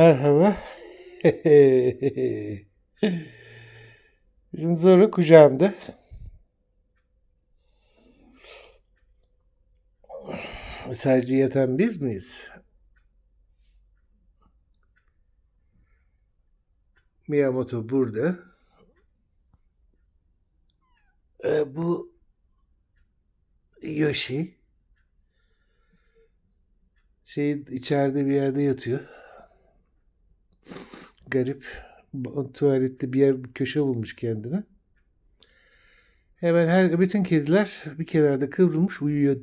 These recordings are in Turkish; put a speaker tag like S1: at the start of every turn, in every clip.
S1: Merhaba. Bizim Zora kucağımda. Sadece yatan biz miyiz? Miyamoto burada. Ee, bu Yoshi şey içeride bir yerde yatıyor. Garip. Tuvalette bir yer bir köşe bulmuş kendine. Hemen her bütün kediler bir kenarda kıvrılmış uyuyor.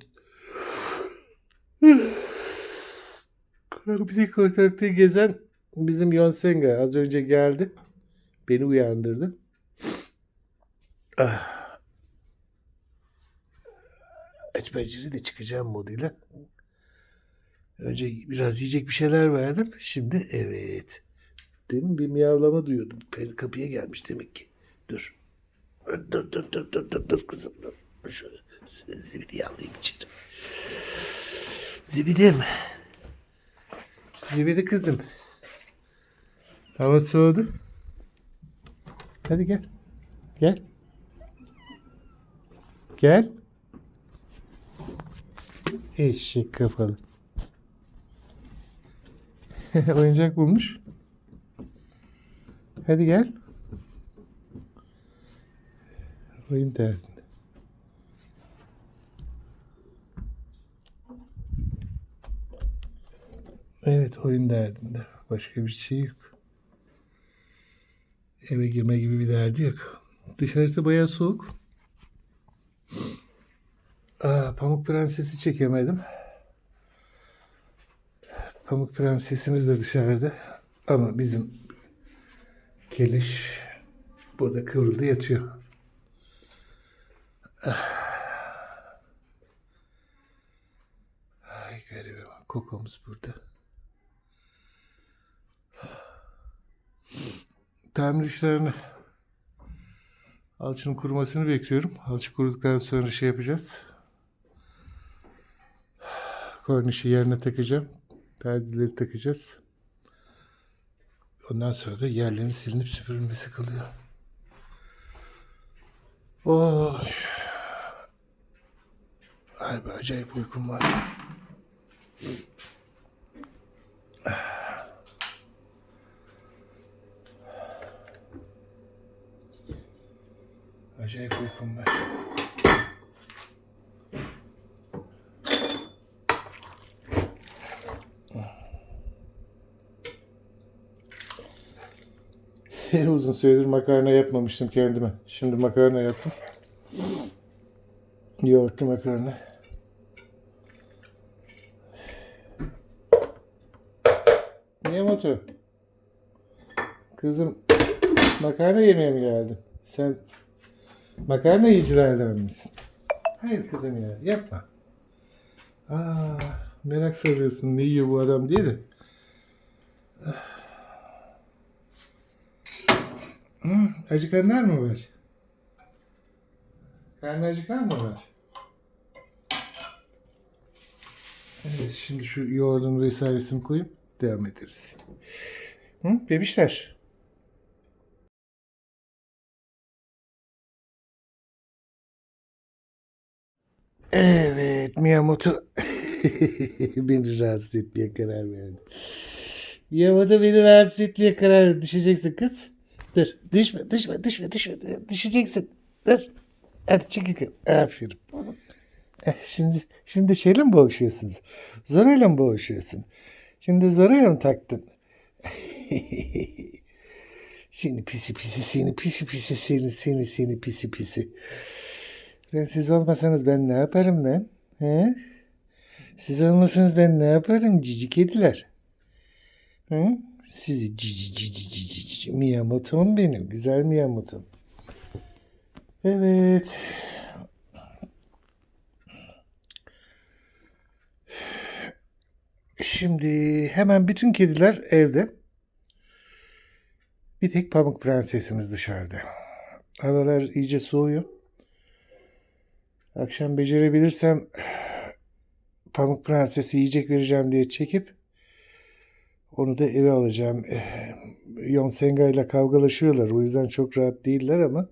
S1: Tek ortalıkta gezen bizim Yonsenga az önce geldi. Beni uyandırdı. Ah. Aç pencere de çıkacağım moduyla. Önce biraz yiyecek bir şeyler verdim. Şimdi evet. Demin bir miyavlama duyuyordum. Pe- Kapıya gelmiş demek ki. Dur. Dur dur dur dur dur dur kızım dur. Şöyle zibidi alayım içeri. Zibidim. Zibidi kızım. Hava soğudu. Hadi gel. Gel. Gel. Eşek kafalı. Oyuncak bulmuş. Hadi gel. Oyun derdinde. Evet oyun derdinde. Başka bir şey yok. Eve girme gibi bir derdi yok. Dışarısı bayağı soğuk. Aa, Pamuk Prenses'i çekemedim. Pamuk Prensesimiz de dışarıda. Ama bizim Keliş burada kıvrıldı yatıyor. Ay garibim. Kokomuz burada. Tamir işlerini alçının kurumasını bekliyorum. Alçı kuruduktan sonra şey yapacağız. Kornişi yerine takacağım. Perdeleri takacağız. Ondan sonra da yerlerin silinip süpürülmesi kalıyor. Oy. Harbi acayip uykum var. Acayip uykum var. En uzun süredir makarna yapmamıştım kendime. Şimdi makarna yaptım. Yoğurtlu makarna. Miyamoto. Kızım makarna yemeye mi geldin? Sen makarna yiyicilerden misin? Hayır kızım ya yapma. Aa, merak sarıyorsun ne yiyor bu adam diye de. Hı, acıkanlar mı var? Karnı acıkan mı var? Evet, şimdi şu yoğurdun vesairesini koyup devam ederiz. Hı, bebişler. Evet, Miyamoto beni rahatsız etmeye karar verdi. Miyamoto beni rahatsız etmeye karar verdi. Düşeceksin kız. Dur, düşme, düşme, düşme, düşme. Düşeceksin. Dur. Hadi çık yukarı. Aferin. Şimdi, şimdi şeyle mi boğuşuyorsunuz? Zorayla mı boğuşuyorsun? Şimdi Zora'ya mı taktın? seni pisi pisi, seni pisi pisi, seni, seni, seni pisi pisi. Ben siz olmasanız ben ne yaparım ben? He? Siz olmasanız ben ne yaparım cici kediler? Hı? Sizi cici cici cici. Miyamoto'm benim. Güzel Miyamoto'm. Evet. Şimdi hemen bütün kediler evde. Bir tek Pamuk Prensesimiz dışarıda. Havalar iyice soğuyor. Akşam becerebilirsem Pamuk Prensesi yiyecek vereceğim diye çekip Onu da eve alacağım. Eh, Yonsenga ile kavgalaşıyorlar. O yüzden çok rahat değiller ama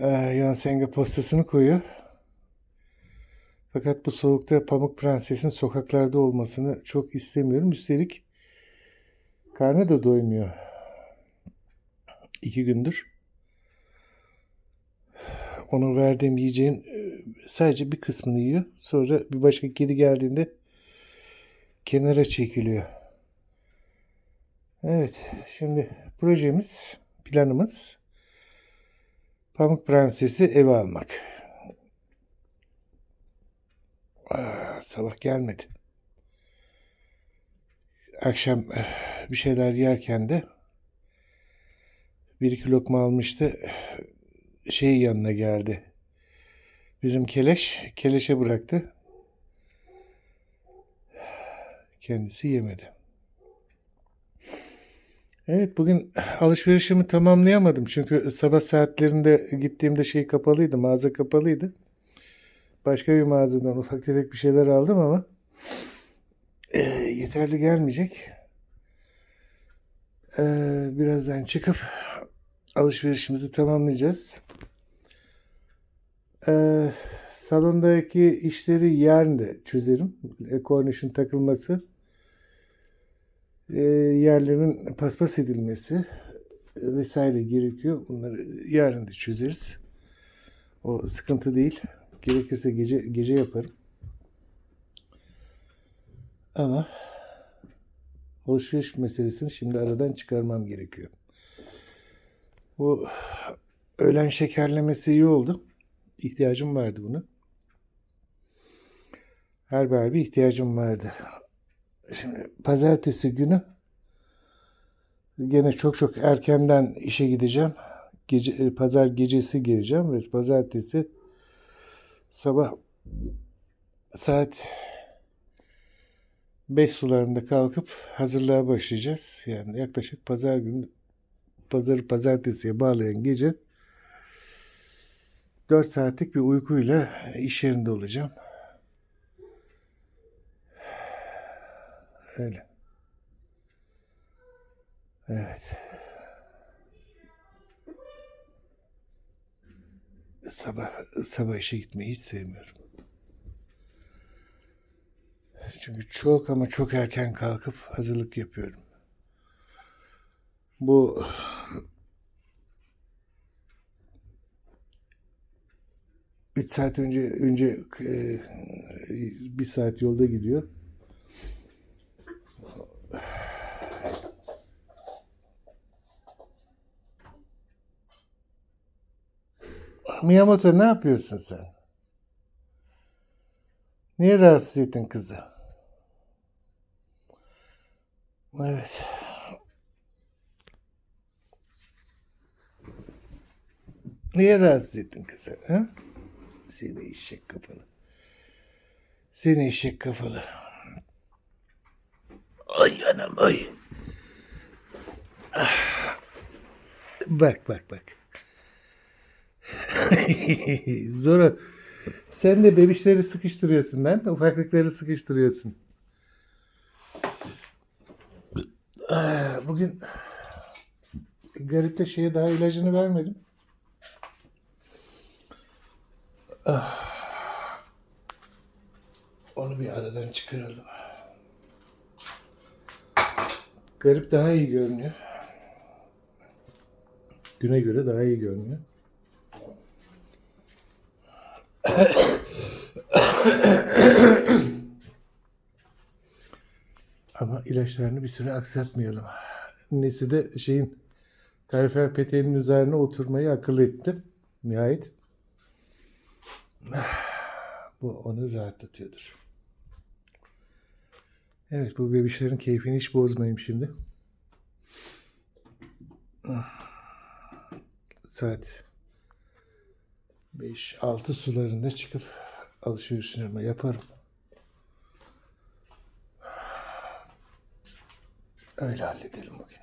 S1: eh, Yonsenga postasını koyuyor. Fakat bu soğukta Pamuk Prenses'in sokaklarda olmasını çok istemiyorum. Üstelik karnı da doymuyor. İki gündür. Onun verdiğim yiyeceğin e, sadece bir kısmını yiyor. Sonra bir başka kedi geldiğinde kenara çekiliyor. Evet, şimdi projemiz, planımız Pamuk Prenses'i eve almak. Aa, sabah gelmedi. Akşam eh, bir şeyler yerken de bir iki lokma almıştı. Şey yanına geldi. Bizim keleş, keleşe bıraktı. Kendisi yemedi. Evet bugün alışverişimi tamamlayamadım. Çünkü sabah saatlerinde gittiğimde şey kapalıydı, mağaza kapalıydı. Başka bir mağazadan ufak tefek bir şeyler aldım ama e, yeterli gelmeyecek. E, birazdan çıkıp alışverişimizi tamamlayacağız. E, salondaki işleri yarın da çözerim. E, kornişin takılması, yerlerin paspas edilmesi e, vesaire gerekiyor. Bunları yarın da çözeriz. O sıkıntı değil. Gerekirse gece gece yaparım. Ama alışveriş meselesini şimdi aradan çıkarmam gerekiyor. Bu öğlen şekerlemesi iyi oldu. İhtiyacım vardı buna. Her bir ihtiyacım vardı. Şimdi pazartesi günü gene çok çok erkenden işe gideceğim. Gece, e, pazar gecesi geleceğim ve pazartesi sabah saat 5 sularında kalkıp hazırlığa başlayacağız. Yani yaklaşık pazar günü pazarı pazartesiye bağlayan gece 4 saatlik bir uykuyla iş yerinde olacağım. Öyle. Evet. Sabah sabah işe gitmeyi hiç sevmiyorum. Çünkü çok ama çok erken kalkıp hazırlık yapıyorum. Bu üç saat önce önce e, bir saat yolda gidiyor. Miyamoto ne yapıyorsun sen? Niye rahatsız ettin kızı? Evet. Niye rahatsız ettin kızı? Ha? Seni eşek kafalı. Seni eşek kafalı. Ay anam ay. Ah. Bak bak bak. Zora. Sen de bebişleri sıkıştırıyorsun lan. Ufaklıkları sıkıştırıyorsun. Bugün garipte şeye daha ilacını vermedim. Ah. Onu bir aradan çıkaralım. Garip daha iyi görünüyor. Güne göre daha iyi görünüyor. Ama ilaçlarını bir süre aksatmayalım. Nesi de şeyin kalorifer peteğinin üzerine oturmayı akıl etti. Nihayet. Bu onu rahatlatıyordur. Evet bu bebişlerin keyfini hiç bozmayayım şimdi. Saat 5-6 sularında çıkıp alışverişlerimi yaparım. Öyle halledelim bugün.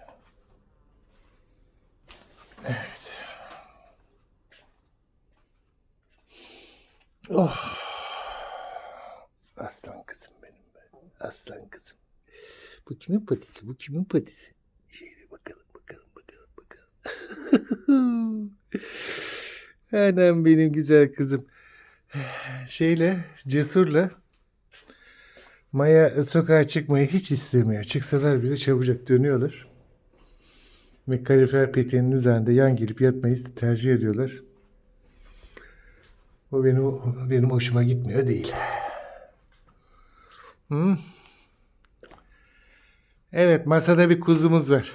S1: Evet. Oh. Aslan kızım benim be. Aslan kızım. Bu kimin patisi? Bu kimin patisi? Şöyle bakalım bakalım bakalım bakalım. Anam benim güzel kızım. Şeyle cesurla Maya sokağa çıkmayı hiç istemiyor. Çıksalar bile çabucak dönüyorlar. Ve kalifer peteğinin üzerinde yan gelip yatmayı tercih ediyorlar. O benim, benim hoşuma gitmiyor değil. Hı? Evet masada bir kuzumuz var.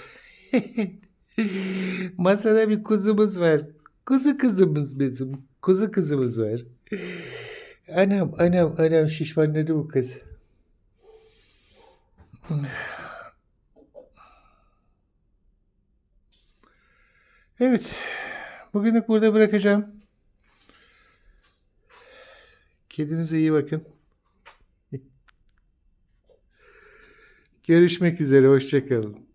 S1: masada bir kuzumuz var. Kuzu kızımız bizim. Kuzu kızımız var. Anam anam anam şişmanladı bu kız. Evet. Bugünlük burada bırakacağım. Kedinize iyi bakın. Görüşmek üzere. Hoşçakalın.